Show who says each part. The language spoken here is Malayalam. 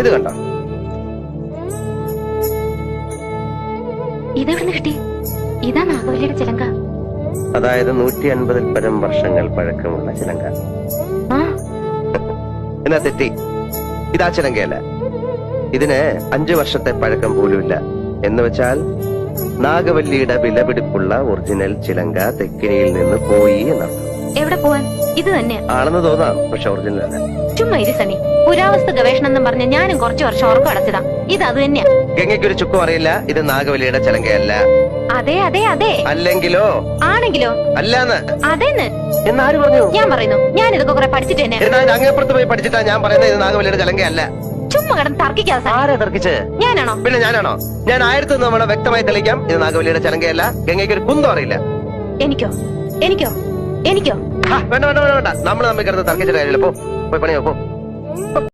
Speaker 1: ഇത് കണ്ടോ?
Speaker 2: ഇതെവിടുന്ന് കിട്ടി? ഇതാ നാഗവല്ലിയുടെ ചിലങ്ക.
Speaker 1: അതായത് നൂറ്റി അൻപതിൽ പരം വർഷങ്ങൾ പഴക്കമുള്ള ചിലങ്ക. എന്നാ തെറ്റി? ഇതാ ചിലങ്കയല്ല? ഇതിന് അഞ്ചു വർഷത്തെ പഴക്കം പോലുമില്ല. എന്ന് വെച്ചാൽ നാഗവല്ലിയുടെ വിലപിടിപ്പുള്ള ഒറിജിനൽ ചിലങ്ക തെക്കിനിയിൽ നിന്ന് പോയി എന്നർത്ഥം
Speaker 2: എവിടെ പോവാൻ? ഇത് തന്നെ.
Speaker 1: ആണെന്ന് തോന്നാം പക്ഷെ ഒറിജിനൽ അല്ല.
Speaker 2: ചുമ്മാ ഇരു സണി പുരാവസ്തു ഗവേഷണം എന്നും പറഞ്ഞ ഞാനും കുറച്ചു വർഷം ഉറക്കം അടച്ചതാ. ഇത് അത് തന്നെയാ.
Speaker 1: ഗംഗയ്ക്കൊരു ചുക്കും അറിയില്ല ഇത് നാഗവലിയുടെ ചലങ്കയല്ല.
Speaker 2: അതെ അതെ അതെ.
Speaker 1: അല്ലെങ്കിലോ?
Speaker 2: ആണെങ്കിലോ?
Speaker 1: അല്ലാന്ന്.
Speaker 2: അതെന്ന്?
Speaker 1: എന്നാര് പറഞ്ഞു?
Speaker 2: ഞാൻ പറയുന്നു. ഞാൻ ഇതൊക്കെ കുറെ പഠിച്ചിട്ട് തന്നെ.
Speaker 1: എന്നാൽ അങ്ങേപ്പുറത്ത് പോയി പഠിച്ചിട്ടാ ഞാൻ പറയുന്നത്? ഇത് നാഗവലിയുടെ ചലങ്കയല്ല.
Speaker 2: ചുമ്മാ കിടന്ന് തർക്കിക്കാതെ സനി.
Speaker 1: ആരാ തർക്കിച്ച്?
Speaker 2: ഞാനാണോ?
Speaker 1: പിന്നെ ഞാനാണോ? ഞാൻ ആയിരത്തി നമ്മളെ വ്യക്തമായി തെളിയിക്കാം ഇത് നാഗവലിയുടെ ചലങ്കയല്ല ഗംഗയ്ക്ക് ഒരു കുന്തം അറിയില്ല.
Speaker 2: എനിക്കോ? എനിക്കോ? എനിക്കോ?
Speaker 1: വേണ്ട വേണ്ട വേണ്ട നമ്മൾ തമ്മിൽ കിടന്ന് തർക്കിച്ച കാര്യമില്ല. പോ പോയി പണിയോ പോ